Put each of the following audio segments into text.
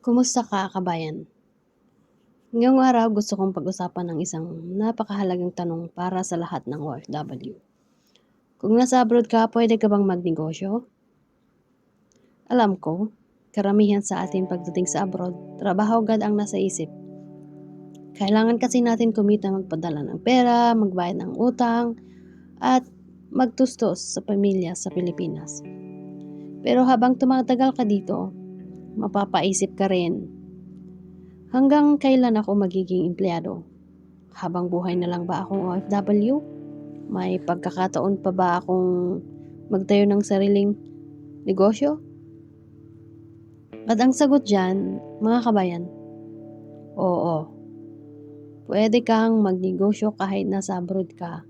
Kumusta ka, kabayan? Ngayong araw gusto kong pag-usapan ng isang napakahalagang tanong para sa lahat ng OFW. Kung nasa abroad ka, pwede ka bang magnegosyo? Alam ko, karamihan sa atin pagdating sa abroad, trabaho agad ang nasa isip. Kailangan kasi natin kumita magpadala ng pera, magbayad ng utang, at magtustos sa pamilya sa Pilipinas. Pero habang tumatagal ka dito, mapapaisip ka rin, hanggang kailan ako magiging empleyado? Habang buhay na lang ba akong OFW? May pagkakataon pa ba akong magtayo ng sariling negosyo? At ang sagot dyan, mga kabayan, oo. Pwede kang magnegosyo kahit nasa abroad ka.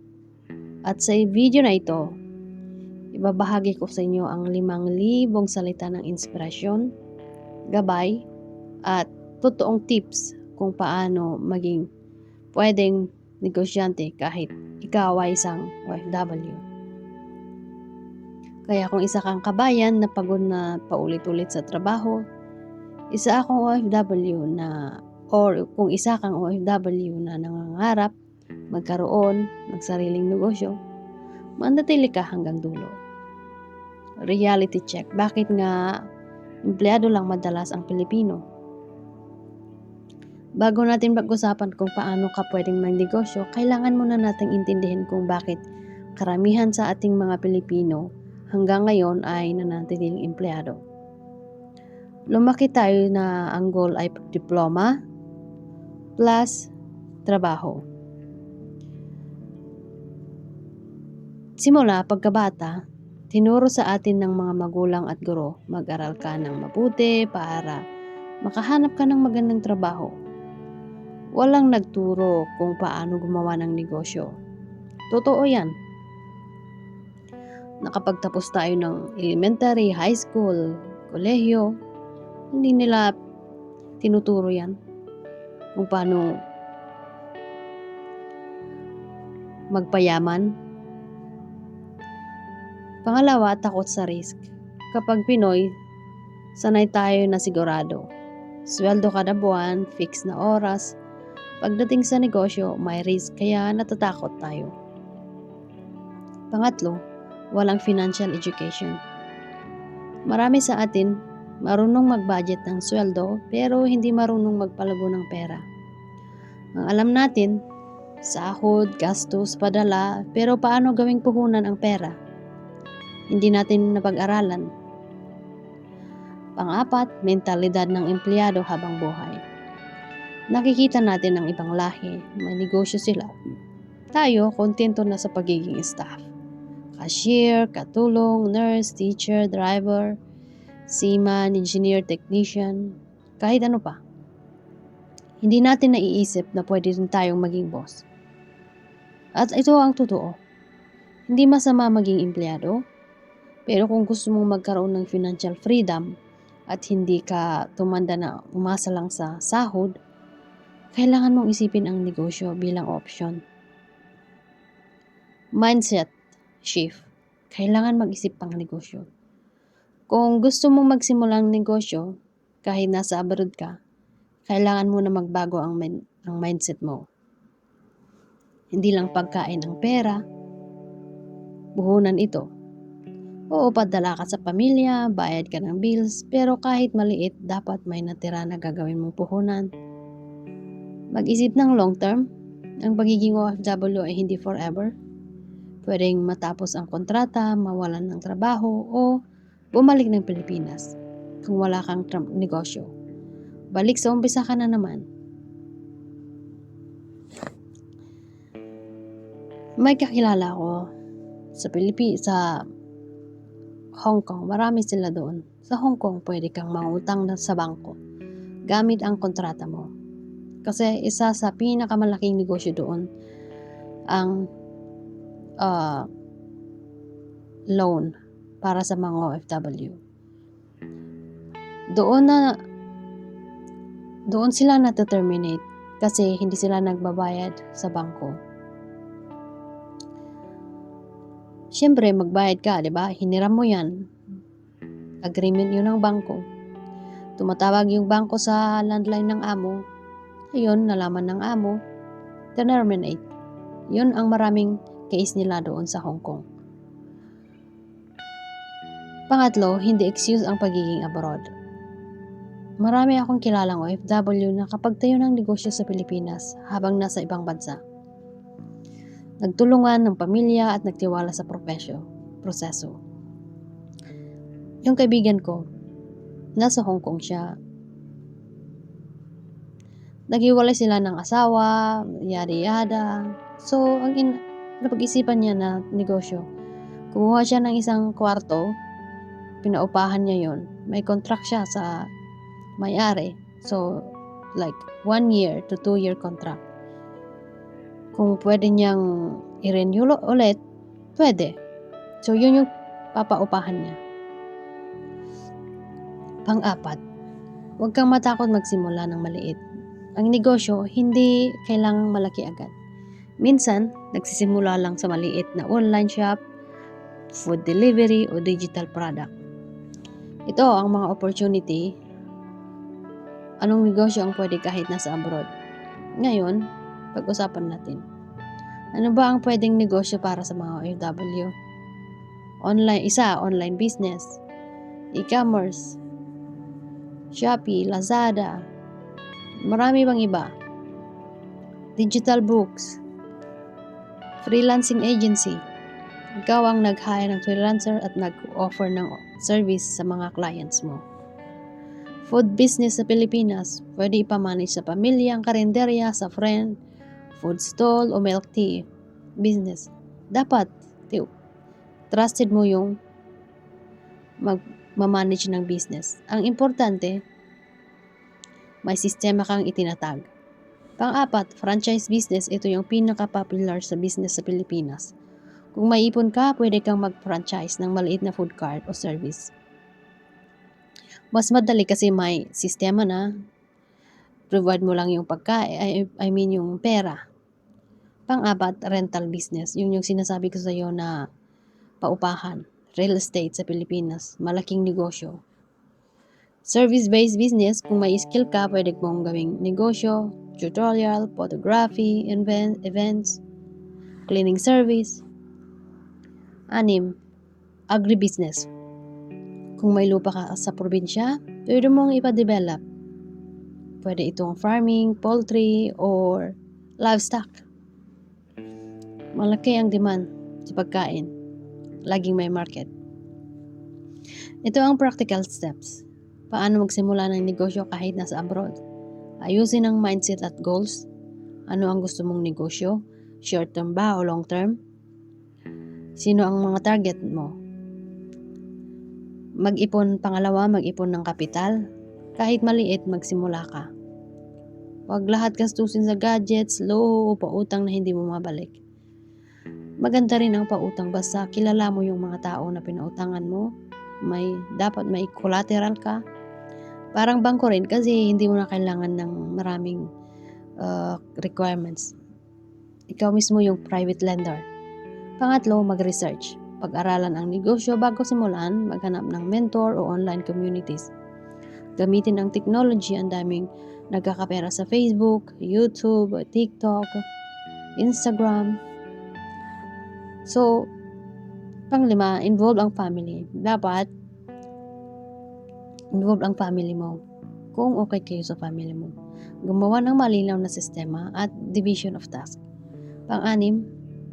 At sa video na ito, ibabahagi ko sa inyo ang limang libong salita ng inspirasyon, gabay, at totoong tips kung paano maging pwedeng negosyante kahit ikaw ay isang OFW. Kaya kung isa kang kabayan na pagod na paulit-ulit sa trabaho, isa akong OFW na or kung isa kang OFW na nangangarap magkaroon ng sariling negosyo, manatili ka hanggang dulo. Reality check. Bakit nga empleyado lang madalas ang Pilipino? Bago natin pag-usapan kung paano ka pwedeng magnegosyo, kailangan muna nating intindihin kung bakit karamihan sa ating mga Pilipino hanggang ngayon ay nanatiling empleyado. Lumaki tayo na ang goal ay diploma plus trabaho. Simula pagkabata, tinuro sa atin ng mga magulang at guro, mag-aral ka ng mabuti para makahanap ka ng magandang trabaho. Walang nagturo kung paano gumawa ng negosyo. Totoo yan. Nakapagtapos tayo ng elementary, high school, kolehiyo, hindi nila tinuturo yan kung paano magpayaman. Pangalawa, takot sa risk. Kapag Pinoy, sanay tayo na sigurado. Sweldo kada buwan, fix na oras. Pagdating sa negosyo, may risk kaya natatakot tayo. Pangatlo, walang financial education. Marami sa atin marunong mag-budget ng sweldo pero hindi marunong magpalago ng pera. Ang alam natin, sahod, gastos, padala, pero paano gawing puhunan ang pera? Hindi natin napag-aralan. Pang-apat, mentalidad ng empleyado habang buhay. Nakikita natin ang ibang lahi, may negosyo sila. Tayo, kontento na sa pagiging staff. Cashier, katulong, nurse, teacher, driver, seaman, engineer, technician, kahit ano pa. Hindi natin naiisip na pwede rin tayong maging boss. At ito ang totoo. Hindi masama maging empleyado, pero kung gusto mong magkaroon ng financial freedom at hindi ka tumanda na umasa lang sa sahod, kailangan mong isipin ang negosyo bilang option. Mindset shift. Kailangan mag-isip pang negosyo. Kung gusto mong magsimulang negosyo, kahit nasa abroad ka, kailangan mo na magbago ang, min- ang mindset mo. Hindi lang pagkain ang pera, buhunan ito. Oo, padala ka sa pamilya, bayad ka ng bills, pero kahit maliit, dapat may natira na gagawin mong puhunan. Mag-isip ng long term, ang pagiging OFW ay hindi forever. Pwedeng matapos ang kontrata, mawalan ng trabaho, o bumalik ng Pilipinas kung wala kang negosyo. Balik sa umpisa ka na naman. May kakilala ko sa Pilipinas, sa Hong Kong. Marami sila doon. Sa Hong Kong, pwede kang mangutang na sa bangko gamit ang kontrata mo. Kasi isa sa pinakamalaking negosyo doon ang uh, loan para sa mga OFW. Doon na doon sila na-terminate kasi hindi sila nagbabayad sa bangko. Siyempre, magbayad ka, di ba? Hiniram mo yan. Agreement yun ng bangko. Tumatawag yung bangko sa landline ng amo. Ayun, nalaman ng amo. Terminate. Yun ang maraming case nila doon sa Hong Kong. Pangatlo, hindi excuse ang pagiging abroad. Marami akong kilalang OFW na kapag tayo ng negosyo sa Pilipinas habang nasa ibang bansa. Nagtulungan ng pamilya at nagtiwala sa propesyo, proseso. Yung kaibigan ko, nasa Hong Kong siya. Naghiwalay sila ng asawa, yada-yada. So, ang in- napag-isipan niya na negosyo, kumuha siya ng isang kwarto, pinaupahan niya yon May contract siya sa may-ari. So, like, one year to two year contract. Kung pwede niyang i-renew ulit, pwede. So, yun yung papaupahan niya. Pang-apat, huwag kang matakot magsimula ng maliit. Ang negosyo, hindi kailangang malaki agad. Minsan, nagsisimula lang sa maliit na online shop, food delivery, o digital product. Ito ang mga opportunity. Anong negosyo ang pwede kahit nasa abroad? Ngayon, pag-usapan natin. Ano ba ang pwedeng negosyo para sa mga OFW? Online, isa, online business, e-commerce, Shopee, Lazada, marami bang iba? Digital books, freelancing agency. Ikaw ang nag-hire ng freelancer at nag-offer ng service sa mga clients mo. Food business sa Pilipinas, pwede ipamanage sa pamilya, ang karinderya, sa friend, food stall o milk tea business. Dapat, tiw, trusted mo yung mag ma-manage ng business. Ang importante, may sistema kang itinatag. Pang-apat, franchise business, ito yung pinaka-popular sa business sa Pilipinas. Kung may ipon ka, pwede kang mag-franchise ng maliit na food cart o service. Mas madali kasi may sistema na provide mo lang yung pagkain, I, I mean yung pera. Pang-apat, rental business. Yun yung sinasabi ko sa iyo na paupahan real estate sa Pilipinas, malaking negosyo. Service-based business, kung may skill ka, pwede mong gawing negosyo, tutorial, photography, event, events, cleaning service. Anim, agribusiness. Kung may lupa ka sa probinsya, pwede mong ipa-develop. Pwede itong farming, poultry, or livestock. Malaki ang demand sa pagkain laging may market. Ito ang practical steps. Paano magsimula ng negosyo kahit nasa abroad? Ayusin ang mindset at goals. Ano ang gusto mong negosyo? Short term ba o long term? Sino ang mga target mo? Mag-ipon pangalawa, mag-ipon ng kapital. Kahit maliit, magsimula ka. Huwag lahat gastusin sa gadgets, loho o pautang na hindi mo mabalik. Maganda rin ang pautang basta kilala mo yung mga tao na pinautangan mo. May, dapat may collateral ka. Parang bangko rin kasi hindi mo na kailangan ng maraming uh, requirements. Ikaw mismo yung private lender. Pangatlo, mag-research. Pag-aralan ang negosyo bago simulan, maghanap ng mentor o online communities. Gamitin ang technology, ang daming nagkakapera sa Facebook, YouTube, TikTok, Instagram, So, panglima, involve ang family. Dapat, involve ang family mo. Kung okay kayo sa family mo. Gumawa ng malinaw na sistema at division of task. Pang-anim,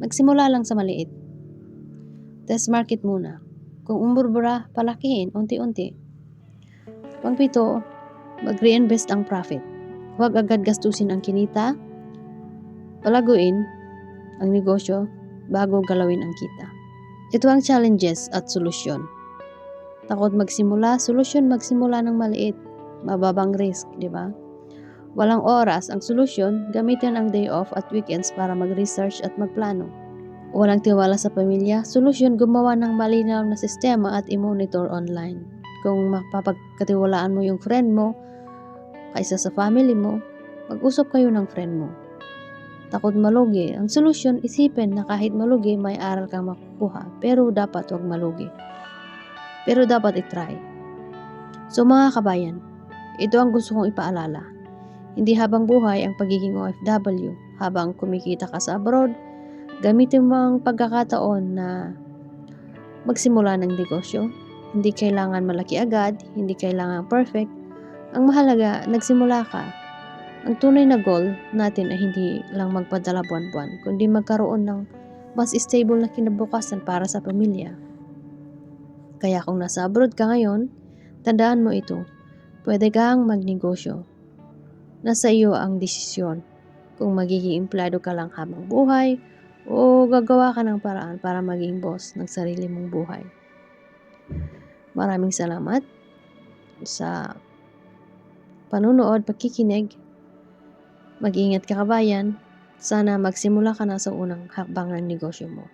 magsimula lang sa maliit. Test market muna. Kung umurbura, palakihin unti-unti. Pangpito, mag-reinvest ang profit. Huwag agad gastusin ang kinita. Palaguin ang negosyo bago galawin ang kita. Ito ang challenges at solusyon. Takot magsimula, solusyon magsimula ng maliit. Mababang risk, di ba? Walang oras, ang solusyon, gamitin ang day off at weekends para mag-research at magplano. Walang tiwala sa pamilya, solusyon gumawa ng malinaw na sistema at i-monitor online. Kung mapapagkatiwalaan mo yung friend mo, kaysa sa family mo, mag-usap kayo ng friend mo takot malugi. Ang solusyon, isipin na kahit malugi, may aral kang makukuha. Pero dapat wag malugi. Pero dapat itry. So mga kabayan, Ito ang gusto kong ipaalala. Hindi habang buhay ang pagiging OFW. Habang kumikita ka sa abroad, gamitin mo ang pagkakataon na magsimula ng negosyo. Hindi kailangan malaki agad, hindi kailangan perfect. Ang mahalaga, nagsimula ka. Ang tunay na goal natin ay hindi lang magpadala buwan-buwan, kundi magkaroon ng mas stable na kinabukasan para sa pamilya. Kaya kung nasa abroad ka ngayon, tandaan mo ito. Pwede kang magnegosyo. Nasa iyo ang desisyon kung magiging empleyado ka lang habang buhay o gagawa ka ng paraan para maging boss ng sarili mong buhay. Maraming salamat sa panunood, pagkikinig. Mag-ingat ka kabayan. Sana magsimula ka na sa unang hakbang ng negosyo mo.